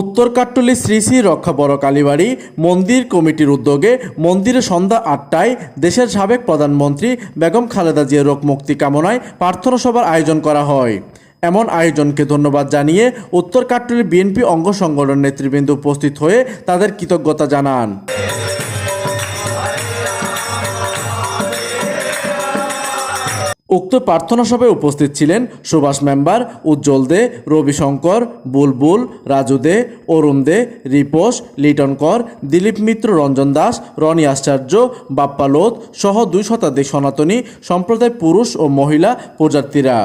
উত্তর কাট্টলি শ্রী শ্রী রক্ষা বড় কালীবাড়ি মন্দির কমিটির উদ্যোগে মন্দিরে সন্ধ্যা আটটায় দেশের সাবেক প্রধানমন্ত্রী বেগম খালেদা জিয়ার রোগ মুক্তি কামনায় প্রার্থনা সভার আয়োজন করা হয়। এমন আয়োজনকে ধন্যবাদ জানিয়ে উত্তর কাট্টলি বিএনপি অঙ্গ সংগঠন নেতৃবৃন্দ উপস্থিত হয়ে তাদের কৃতজ্ঞতা জানান। উক্ত প্রার্থনা সভায় উপস্থিত ছিলেন সুভাষ মেম্বার, উজ্জ্বল দে, রবিশঙ্কর, বুলবুল, রাজু দে, অরুণ দে রিপোস লিটন কর, দিলীপ মিত্র, রঞ্জন দাস, রনি আশ্চর্য, বাপ্পা লোধ সহ দুই শতাধিক সনাতনী, সম্প্রদায় পুরুষ ও মহিলা পূজার্থীরা।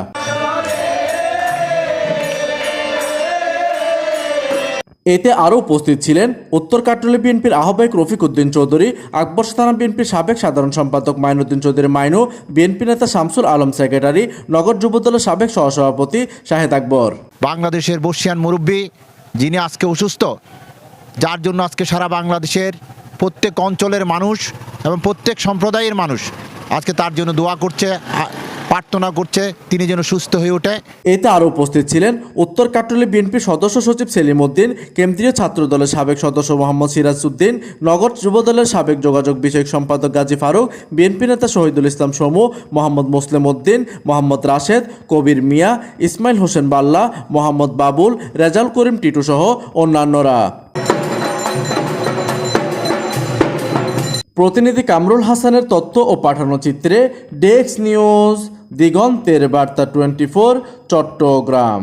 এতে আরও উপস্থিত ছিলেন উত্তর কাট্টলি বিএনপির আহ্বায়ক রফিক উদ্দিন চৌধুরী, আকবর থানা বিএনপির সাবেক সাধারণ সম্পাদক মাইনুদ্দিন চৌধুরী মাইনু, বিএনপি নেতা শামসুল আলম সেক্রেটারি, নগর যুবদলের সাবেক সহসভাপতি শাহেদ আকবর। বাংলাদেশের বর্ষিয়ান মুরব্বী, যিনি আজকে অসুস্থ, যার জন্য আজকে সারা বাংলাদেশের প্রত্যেক অঞ্চলের মানুষ এবং প্রত্যেক সম্প্রদায়ের মানুষ আজকে তার জন্য দোয়া করছে। প্রার্থনা করছে, তিনি যেন সুস্থ হয়ে ওঠে। এতে আরও উপস্থিত ছিলেন উত্তর কাট্টলি বিএনপির সদস্য সচিব সেলিম উদ্দিন, কেন্দ্রীয় ছাত্র দলের সাবেক সদস্য মোহাম্মদ সিরাজ উদ্দিন, নগর যুবদলের সাবেক যোগাযোগ বিষয়ক সম্পাদক গাজী ফারুক, বিএনপি নেতা শহীদুল ইসলাম সমু মোহাম্মদ মুসলিম উদ্দিন, মোহাম্মদ রাশেদ, কবির মিয়া, ইসমাইল হোসেন বাল্লা, মোহাম্মদ বাবুল, রেজাল করিম টিটু সহ অন্যান্যরা। প্রতিনিধি কামরুল হাসানের তথ্য ও পাঠানো চিত্রে ডেস্ক নিউজ দিগন্তের বার্তা টোয়েন্টি ফোর চট্টগ্রাম।